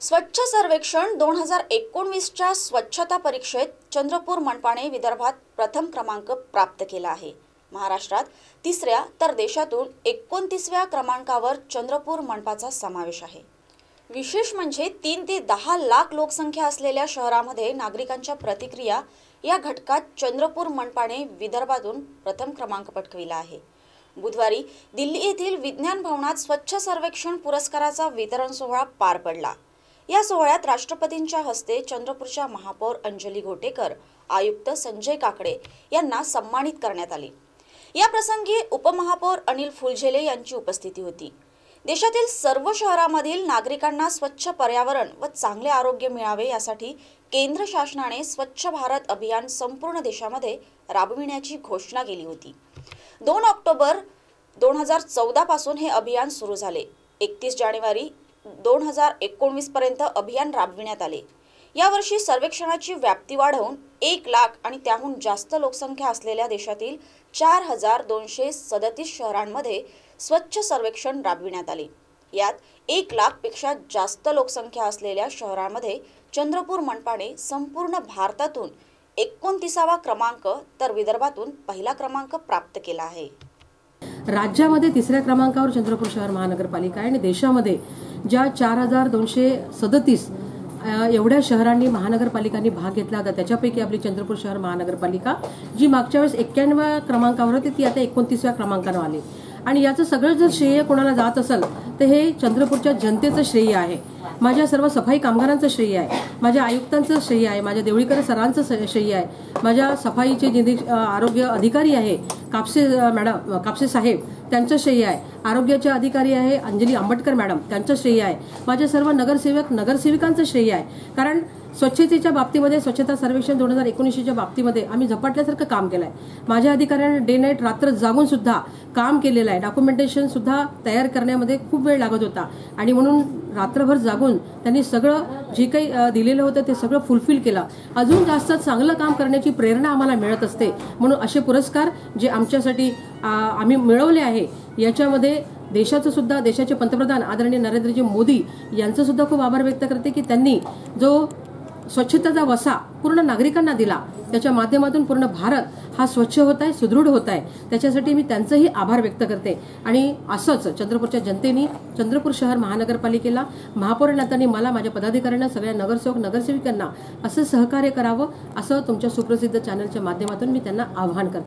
स्वच्छ सर्वेक्षण दोन हजार एकोणवीसच्या स्वच्छता परीक्षेत चंद्रपूर मनपाने विदर्भात प्रथम क्रमांक प्राप्त केला आहे. महाराष्ट्रात तिसऱ्या तर देशातून एकोणतीसव्या क्रमांकावर चंद्रपूर मनपाचा समावेश आहे. विशेष म्हणजे तीन ते दहा लाख लोकसंख्या असलेल्या शहरामध्ये नागरिकांच्या प्रतिक्रिया या घटकात चंद्रपूर मनपाने विदर्भातून प्रथम क्रमांक पटकविला आहे. बुधवारी दिल्ली येथील विज्ञान भवनात स्वच्छ सर्वेक्षण पुरस्काराचा वितरण सोहळा पार पडला. या सोहळ्यात राष्ट्रपतींच्या हस्ते चंद्रपूरच्या महापौर अंजली घोटेकर आयुक्त संजय काकडे यांना सन्मानित करण्यात आले. या प्रसंगी उपमहापौर अनिल फुलझेले यांची उपस्थिती होती. देशातील सर्व शहरामधील नागरिकांना स्वच्छ पर्यावरण व चांगले आरोग्य मिळावे यासाठी केंद्र शासनाने स्वच्छ भारत अभियान संपूर्ण देशामध्ये राबविण्याची घोषणा केली होती. दोन ऑक्टोबर दोन हजार चौदा पासून हे अभियान सुरू झाले. एकतीस जानेवारी दोन हजार एकोणवीस पर्यंत अभियान राबविण्यात आले. यावर्षी सर्वेक्षणाची व्याप्ती वाढवून एक लाख आणि त्याहून जास्त लोकसंख्या असलेल्या देशातील चार हजार दोनशे सदतीस शहरांमध्ये स्वच्छ सर्वेक्षण राबविण्यात आले. यात एक लाखपेक्षा जास्त लोकसंख्या असलेल्या शहरांमध्ये चंद्रपूर मनपाने संपूर्ण भारतातून एकोणतीसावा क्रमांक तर विदर्भातून पहिला क्रमांक प्राप्त केला आहे. राज्यामध्ये तिसऱ्या क्रमांकावर चंद्रपूर शहर महानगरपालिका आहे आणि देशामध्ये ज्या चार हजार दोनशे सदतीस एवढ्या शहरांनी महानगरपालिकांनी भाग घेतला होता त्याच्यापैकी आपली चंद्रपूर शहर महानगरपालिका जी मागच्या वेळेस एक्क्याण्णव्या क्रमांकावर होती ती आता एकोणतीसव्या क्रमांकावर आली. आणि याचं सगळं जर श्रेय कोणाला जात असेल तर हे चंद्रपूरच्या जनतेचं श्रेय आहे. माझ्या सर्व सफाई कामगारांचं श्रेय आहे. माझ्या आयुक्तांचं श्रेय आहे. माझ्या देवळीकर सरांचं श्रेय आहे. माझ्या सफाईचे जे आरोग्य अधिकारी आहे कापसे मॅडम कापसे साहेब त्यांचं श्रेय आहे. आरोग्याचे अधिकारी आहे अंजली आंबटकर मॅडम त्यांचं श्रेय आहे. माझ्या सर्व नगरसेवक नगरसेविकांचं श्रेय आहे. कारण स्वच्छतेच्या बाबतीमध्ये स्वच्छता सर्वेक्षण दोन हजार एकोणीसच्या बाबतीमध्ये आम्ही झपाटल्यासारखं काम केलं आहे माझ्या अधिकाऱ्यांनी डे नाईट रात्र जागून सुद्धा काम केलेलं आहे. डॉक्युमेंटेशन सुद्धा तयार करण्यामध्ये खूप वेळ लागत होता. आणि म्हणून रात्रभर जागून त्यांनी सगळं जे काही दिलेलं होतं ते सगळं फुलफिल केलं. अजून जास्त चांगलं काम करण्याची प्रेरणा आम्हाला मिळत असते. म्हणून असे पुरस्कार जे आमच्यासाठी आम्ही मिळवले आहे याच्यामध्ये देशाचं सुद्धा देशाचे पंतप्रधान आदरणीय नरेंद्रजी मोदी यांचं सुद्धा खूप आभार व्यक्त करते की त्यांनी जो स्वच्छतेचा वसा पूर्ण नागरिकांना दिला. त्याच्या माध्यमातून पूर्ण भारत हा स्वच्छ होत आहे सुदृढ होत आहे. त्याच्यासाठी मी त्यांचंही आभार व्यक्त करते. आणि असंच चंद्रपूरच्या जनतेने चंद्रपूर शहर महानगरपालिकेला महापौर नात्याने मला माझ्या पदाधिकाऱ्यांना सगळ्या नगरसेवक नगरसेविकांना असं सहकार्य करावं असं तुमच्या सुप्रसिद्ध चॅनलच्या माध्यमातून मी त्यांना आवाहन करते.